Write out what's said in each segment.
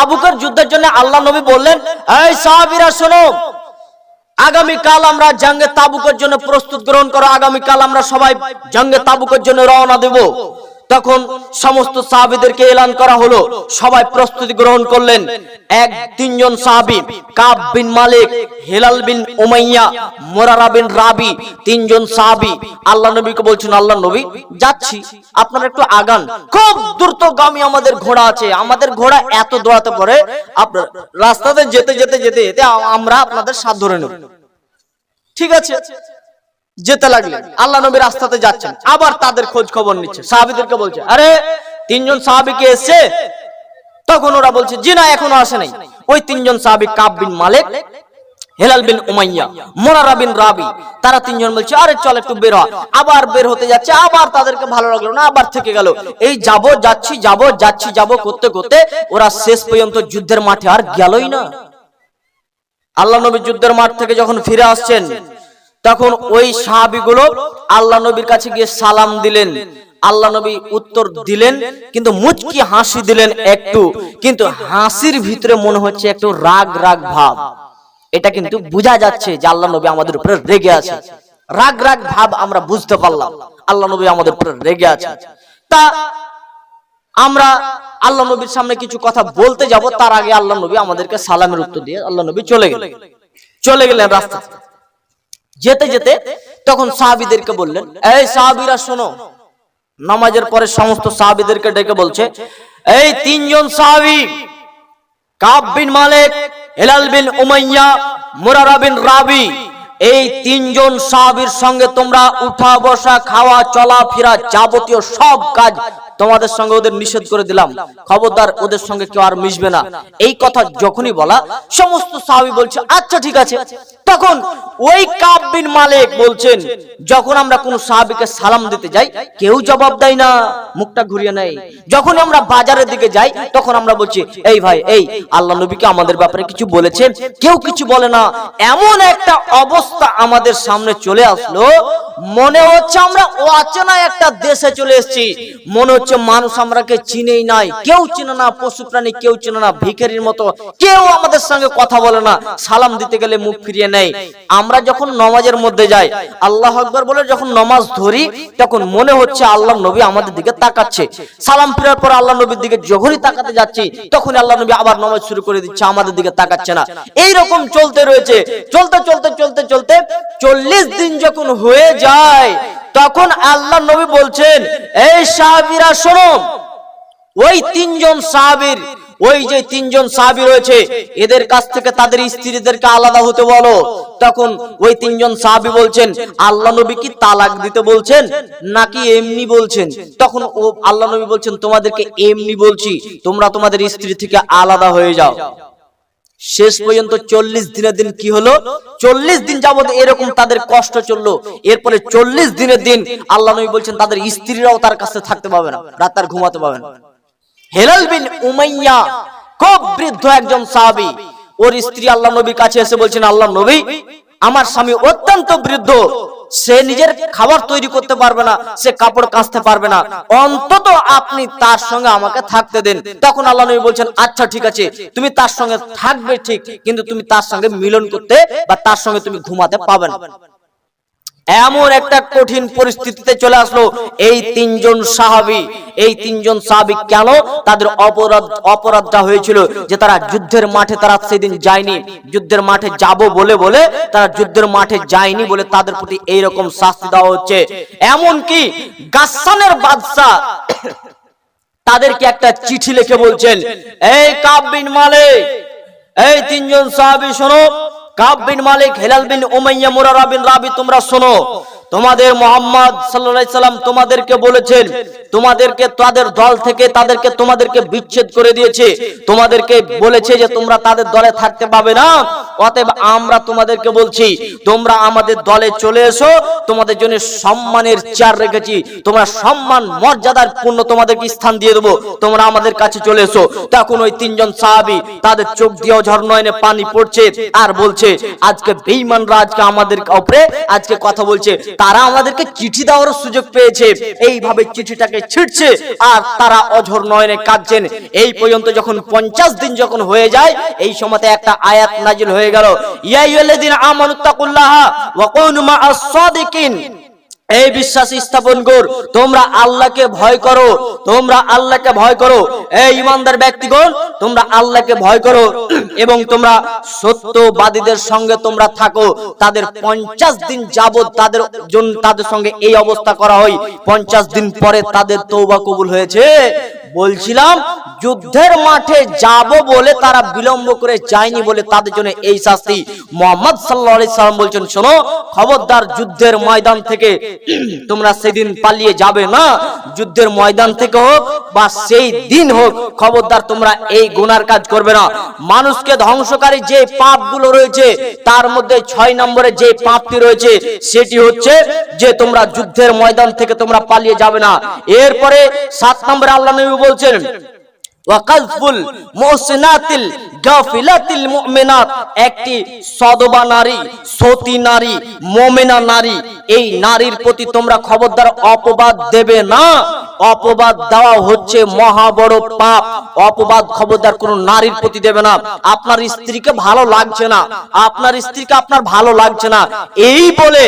তাবুকের যুদ্ধের জন্য আল্লাহ নবী বললেন, এই সাহাবিরা, শোনো, আগামীকাল আমরা জঙ্গে তাবুকের জন্য প্রস্তুত গ্রহণ করো, আগামীকাল আমরা সবাই জঙ্গে তাবুকের জন্য রওনা দেব। তখন সমস্ত সাহাবীদেরকে এলান করা হলো। সবাই প্রস্তুতি গ্রহণ করলেন। এক, তিনজন সাহাবী, কাব bin Malik, Hilal bin Umayya, মোরারা বিন রাবি, তিনজন সাহাবী। আল্লাহ নবীকে বলছেন, আল্লাহ নবী, যাচ্ছি। আপনারা একটু আগান। খুব দ্রুতগামী আমাদের ঘোড়া আছে। আমাদের ঘোড়া এত দৌড়াতে পারে আপনার রাস্তাতে যেতে যেতে যেতে যেতে আমরা আপনাদের সাথ ধরে নেব। ঠিক আছে? যেতে লাগলেন। আল্লাহ নবী রাস্তাতে যাচ্ছেন। আবার তাদের খোঁজ খবর নিচ্ছে। সাহাবিদেরকে বলছে, আরে, তিনজন সাহাবি কে এসছে? তখন ওরা বলছে, জি না, এখনও আসে নাই। ওই তিনজন সাহাবি Kab bin Malik, Hilal bin Umayya মোনারা বিন রাবি, তারা তিনজন বলছে, আরে, চল একটু বের হ। আবার বের হতে যাচ্ছে, আবার তাদেরকে ভালো লাগল না, আবার থেকে গেল। এই যাব, যাচ্ছি যাব যাচ্ছি, যাব করতে করতে ওরা শেষ পর্যন্ত যুদ্ধের মাঠে আর গেলই না। আল্লাহ নবী যুদ্ধের মাঠ থেকে যখন ফিরে আসছেন তখন ওই সাহাবিগুলো আল্লাহ নবীর কাছে গিয়ে সালাম দিলেন। আল্লাহ নবী উত্তর দিলেন, কিন্তু মুচকি হাসি দিলেন একটু। কিন্তু হাসির ভিতরে মনে হচ্ছে একটু রাগ রাগ ভাব। এটা কিন্তু বোঝা যাচ্ছে যে আল্লাহ নবী আমাদের উপরে রেগে আছে। রাগ রাগ ভাব আমরা বুঝতে পারলাম। আল্লাহ নবী আমাদের উপরে রেগে আছে। তা আমরা আল্লাহ নবীর সামনে কিছু কথা বলতে যাব, তার আগে আল্লাহ নবী আমাদেরকে সালামের উত্তর দিয়ে আল্লাহ নবী চলে গেলেন। চলে গেলেন রাস্তা যেতে যেতে তখন সাহাবিদেরকে বললেন, এই সাহাবিরা, শোনো। নামাজের পরে সমস্ত সাহাবিদেরকে ডেকে বলছে, এই তিনজন সাহাবি, Kab bin Malik, Hilal bin Umayya, Murara bin Rabi, এই তিনজন সাহাবীর সঙ্গে তোমরা উঠা বসা, খাওয়া চলা ফেরা যাবতীয় সব কাজ তোমাদের সঙ্গে ওদের নিষেধ করে দিলাম। খবরদার, ওদের সঙ্গে কেউ আর মিশবে না। এই কথা যখনই বলা, সমস্ত সাহাবি বলছে আচ্ছা ঠিক আছে। তখন ওই কাব বিন মালিক বলছেন, যখন আমরা কোন সাহাবীকে সালাম দিতে যাই, কেউ জবাব দেয় না, মুখটা ঘুরিয়ে নেয়। যখন আমরা বাজারের দিকে যাই, তখন আমরা বলছি, এই ভাই, এই, আল্লাহ নবীকে আমাদের ব্যাপারে কিছু বলেছেন? কেউ কিছু বলে না। এমন একটা অবস্থা আমাদের সামনে চলে আসলো। মনে হচ্ছে আমরা অচেনা একটা দেশে চলে এসেছি। মনে হচ্ছে মানুষ আমরাকে চিনেই নাই। কেউ চিনে না, পশু প্রাণী কেউ চিনে না, ভিখারির মতো। কেউ আমাদের সঙ্গে কথা বলে না। সালাম দিতে গেলে মুখ ফিরিয়ে নেয়। আমরা যখন নমাজের মধ্যে যাই, আল্লাহ আকবর বলে যখন নমাজ ধরি, তখন মনে হচ্ছে আল্লাহ নবী আমাদের দিকে তাকাচ্ছে। সালাম ফিরার পর আল্লাহ নবীর দিকে যখনই তাকাতে যাচ্ছি তখন আল্লাহ নবী আবার নমাজ শুরু করে দিচ্ছে, আমাদের দিকে তাকাচ্ছে না। এই রকম চলতে রয়েছে, চলতে চলতে চলতে চলতে চল্লিশ দিন যখন হয়ে যায়, তখন আল্লাহ নবী বলছেন, এই সাহাবিরা শোনো, ওই তিনজন সাহাবীর ওই যে তিনজন সাহাবী রয়েছে, এদের কাছ থেকে তাদের স্ত্রীদেরকে আলাদা হতে বলো। তখন ওই তিনজন সাহাবী বলছেন, আল্লাহ নবী কি তালাক দিতে বলছেন নাকি এমনি বলছেন? তখন ও আল্লাহ নবী বলছেন, তোমাদেরকে এমনি বলছি, তোমরা তোমাদের স্ত্রী থেকে আলাদা হয়ে যাও। শেষ পর্যন্ত চল্লিশ দিনের দিন কি হলো? চল্লিশ দিন যাবত এরকম তাদের কষ্ট চলল। এরপরে চল্লিশ দিনের দিন আল্লাহ নবী বলছেন, তাদের স্ত্রীরাও তার কাছে থাকতে পাবে না, রাত আর ঘুমাতে পাবে না। হেলাল বিন উমাইয়া, খুব বৃদ্ধ একজন সাহাবী। ওর স্ত্রী আল্লাহ নবীর কাছে এসে বলছেন, আল্লাহ নবী, আমার স্বামী অত্যন্ত বৃদ্ধ। সে নিজের খাবার তৈরি করতে পারবে না, সে কাপড় কাচতে পারবে না। অন্তত আপনি তার সঙ্গে আমাকে থাকতে দেন। তখন আল্লাহ নবী বলছেন আচ্ছা ঠিক আছে, তুমি তার সঙ্গে থাকবে ঠিক, কিন্তু তুমি তার সঙ্গে মিলন করতে বা তার সঙ্গে তুমি ঘুমাতে পাবে না। এমন একটা কঠিন পরিস্থিতিতে চলে আসলো। এই তিনজন সাহাবি, এই তিনজন সাহাবি কেন তাদের অপরাধ, অপরাধটা হয়েছিল যে তারা যুদ্ধের মাঠে তারা সেদিন যায়নি। যুদ্ধের মাঠে যাব বলে বলে তারা যুদ্ধের মাঠে যায়নি বলে তাদের প্রতি এই রকম শাস্তি দেওয়া হচ্ছে। এমন কি গাসানের বাদশাহ তাদেরকে একটা চিঠি লিখে বলছেন, এই কাবিন মালিক, এই তিনজন সাহাবি শোনো Kab bin Malik Hilal bin Umayya Murara bin Rabi তোমরা শোনো তোমাদের মোহাম্মদ সাল্লাম তোমাদেরকে বলেছেন, তোমাদেরকে তাদের দল থেকে তাদেরকে তোমাদেরকে বিচ্ছেদ করে দিয়েছে। তোমাদেরকে বলেছে যে তোমরা তাদের দলে থাকতে পাবে না। অতএব আমরা তোমাদেরকে বলছি, তোমরা আমাদের দলে চলে এসো। তোমাদের জন্য সম্মানের চেয়ার রেখেছি। তোমরা সম্মান, মর্যাদার পূর্ণ তোমাদেরকে স্থান দিয়ে দেবো। তোমরা আমাদের কাছে চলে এসো। তখন ওই তিনজন সাহাবি তাদের চোখ দিয়েও ঝর্ণয়নে পানি পড়ছে আর বলছে, আজকে বেঈমানরা আজকে আমাদের উপরে আজকে কথা বলছে। তারা আমাদেরকে চিঠি দেওয়ার সুযোগ পেয়েছে। এইভাবে চিঠিটাকে ছিটছে আর তারা অঝর নয়নে কাঁদছেন। এই পর্যন্ত যখন পঞ্চাশ দিন যখন হয়ে যায়, এই সময়তে একটা আয়াত নাজিল হয়ে গেল। ইয়াইয়ুল্লাযিনা আমানুত্তাকুল্লাহা ওয়া কুনু মা'আস সাদিকিন এই বিশ্বাস স্থাপন কর, তোমরা আল্লাহকে ভয় করো, তোমরা আল্লাহকে ভয় করো। এই ইমানদার ব্যক্তিগণ, তোমরা আল্লাহকে ভয় করো এবং তোমরা সত্যবাদীদের সঙ্গে তোমরা থাকো। তাদের পঞ্চাশ দিন যাবৎ তাদের জন্য তাদের সঙ্গে এই অবস্থা করা হয়। পঞ্চাশ দিন পরে তাদের তৌবা কবুল হয়েছে। বলছিলাম, যুদ্ধের মাঠে যাব বলে তারা বিলম্ব করে যায়নি বলে তাদের জন্য এই শাস্তি। মোহাম্মদ সাল্লাহ সাল্লাম বলছেন, শোনো, খবরদার যুদ্ধের ময়দান থেকে তোমরা সেদিন পালিয়ে যাবে না। যুদ্ধের ময়দান থেকে হোক বা সেই দিন হোক, খবরদার তোমরা এই গুনার কাজ করবে না। মানুষকে ধ্বংসকারী যে পাপগুলো রয়েছে, তার মধ্যে ছয় নম্বরে যে পাপটি রয়েছে, সেটি হচ্ছে যে তোমরা যুদ্ধের ময়দান থেকে তোমরা পালিয়ে যাবে না। এরপরে সাত নম্বরে আল্লাহ নবী বলছেন ওয়াকালফুল মুহসিনাতিল গাফিলাতিল মুমিনাত। একটি সদবা নারী, সতী নারী নারী, এই নারীর প্রতি তোমরা খবরদার অপবাদ দেবে না। অপবাদ দেওয়া হচ্ছে মহা বড় পাপ। অপবাদ খবরদার নারীর প্রতি দেবে না। আপনার স্ত্রীকে ভালো লাগছে না। আপনার স্ত্রীকে আপনার ভালো লাগছে না। এই বলে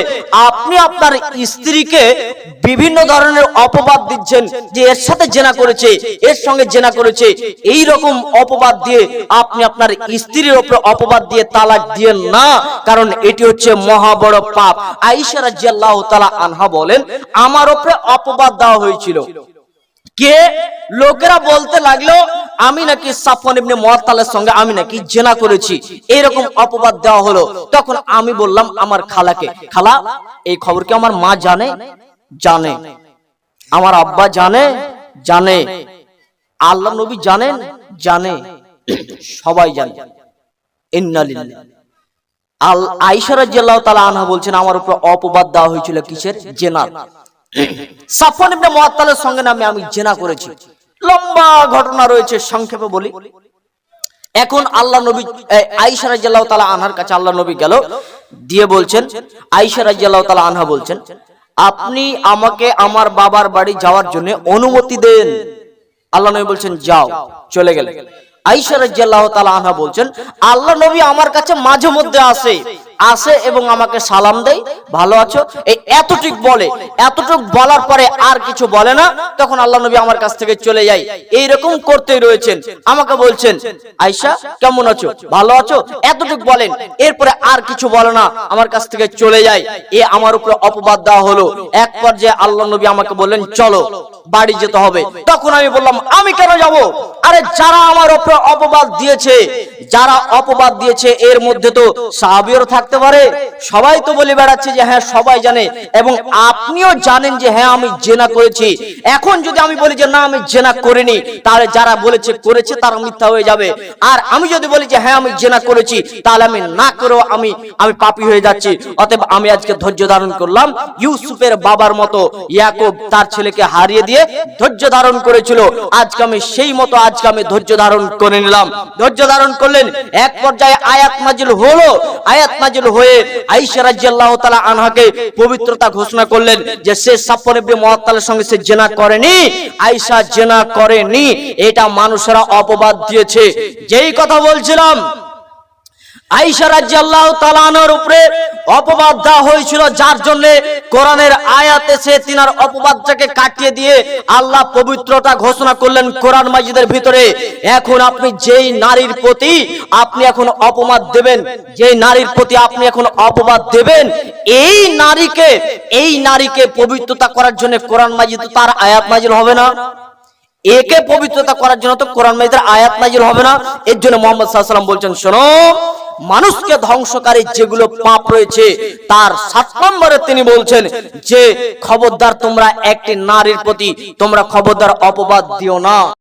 আপনি আপনার স্ত্রীকে বিভিন্ন ধরনের অপবাদ দিচ্ছেন যে এর সাথে জেনা করেছে, এর সঙ্গে জেনা করেছে। এই রকম অপবাদ দিয়ে আপনি আপনার স্ত্রীর উপরে অপবাদ দিয়ে তালাক দিয়েন না, কারণ এটি হচ্ছে মহা বড় পাপ। আয়েশা রাদিয়াল্লাহু তাআলা আনহা বলেন, আমার উপরে অপবাদ দেওয়া হয়েছিল। কে? লোকেরা বলতে লাগল, আমি নাকি সাফন ইবনে মুআত্তালের সঙ্গে আমি নাকি জেনা করেছি। এরকম অপবাদ দেওয়া হলো। তখন আমি বললাম, আমার খালাকে। খালা, এই খবর কি আমার মা জানে? জানে। আমার আব্বা জানে? জানে। আল্লাহ নবী জানেন? জানে। সবাই জানে। আনহা বলছেন, আমার উপর অপবাদ দেওয়া হয়েছিল কিসের? সঙ্গে নামে আমি জেনা করেছি। লম্বা ঘটনা রয়েছে, সংক্ষেপে বলি। এখন আল্লাহ নবী তাআলা আনহার কাছে আল্লাহ নবী গেল, দিয়ে বলছেন তাআলা আনহা বলছেন, আপনি আমাকে আমার বাবার বাড়ি যাওয়ার জন্য অনুমতি দেন। আল্লাহ নবী বলছেন, যাও, চলে গেলেন আয়েশা রাদিয়াল্লাহু তালা আনহা বলছেন, আল্লাহ নবী আমার কাছে মাঝে মধ্যে আসে। আসে এবং আমাকে সালাম দেয়, ভালো আছো? এই এতটুক বলে, এতটুক বলার পরে আর কিছু বলে না। তখন আল্লাহ নবী আমার কাছ থেকে চলে যায় এইরকম করতেই রয়েছেন। আমাকে বলছেন আয়সা কেমন আছো? ভালো আছো? এতটুক বলেন। এরপরে আর কিছু বলে না। আমার কাছ থেকে চলে যায় এ আমার উপরে অপবাদ দেওয়া হলো। এক পর্যায়ে আল্লাহ নবী আমাকে বললেন, চলো, বাড়ি যেতে হবে। তখন আমি বললাম, আমি কেন যাব? আরে যারা আমার উপরে অপবাদ দিয়েছে, যারা অপবাদ দিয়েছে, এর মধ্যে তো সাহাবিও থাকতে পারে? সবাই তো বলে বেড়াচ্ছে যে হ্যাঁ সবাই জানে। এবং আপনিও জানেন যে হ্যাঁ আমি জেনা করেছি। এখন যদি আমি বলি যে না, আমি জেনা করিনি, তাহলে যারা বলেছে, করেছে, তারা মিথ্যা হয়ে যাবে। আর আমি যদি বলি যে হ্যাঁ আমি জেনা করেছি, তাহলে আমি না করেও আমি আমি পাপী হয়ে যাচ্ছি। অতএব আমি আজকে ধৈর্য ধারণ করলাম। ইউসুফের বাবার মতো ইয়াকুব তার ছেলেকে হারিয়ে দিয়ে ধৈর্য ধারণ করেছিল। আজকে আমি সেই মতো আজকে আমি ধৈর্য ধারণ করে নিলাম। ধৈর্য ধারণ করলেন। এক পর্যায়ে আয়াত নাজিল হলো। আয়াত নাজিল হয়ে আইসা রাজি আল্লাহ তালা আনহাকে পবিত্রতা ঘোষণা করলেন যে সে ইবনে মুআত্তালের সঙ্গে সে জেনা করেনি, আয়েশা জেনা করেনি। এটা মানুষেরা অপবাদ দিয়েছে। যেই কথা বলছিলাম আয়েশা রাদিয়াল্লাহু তাআলার উপরে অপবাদ দেওয়া হয়েছিল, যার জন্য কোরআনের আয়াত এসে তিনার অপবাদটাকে কাটিয়ে দিয়ে আল্লাহ পবিত্রতা ঘোষণা করলেন কোরআন মাজিদের ভিতরে। এখন আপনি যেই নারীর প্রতি আপনি এখন অপবাদ দেবেন, যেই নারীর প্রতি আপনি এখন অপবাদ দেবেন, এই নারীকে এই নারীকে পবিত্রতা করার জন্য কোরআন মাজিদ তার আয়াত নাজিল হবে না। একে পবিত্রতা করার জন্য তো কোরআন মাজিদের আয়াত নাজিল হবে না। এর জন্য মোহাম্মদ আলাইহি বলছেন, শোনো মানুষকে ধ্বংসকারী যেগুলো পাপ রয়েছে, তার সাত নম্বরে তিনি বলছেন যে, খবরদার তোমরা একটি নারীর প্রতি তোমরা খবরদার অপবাদ দিও না।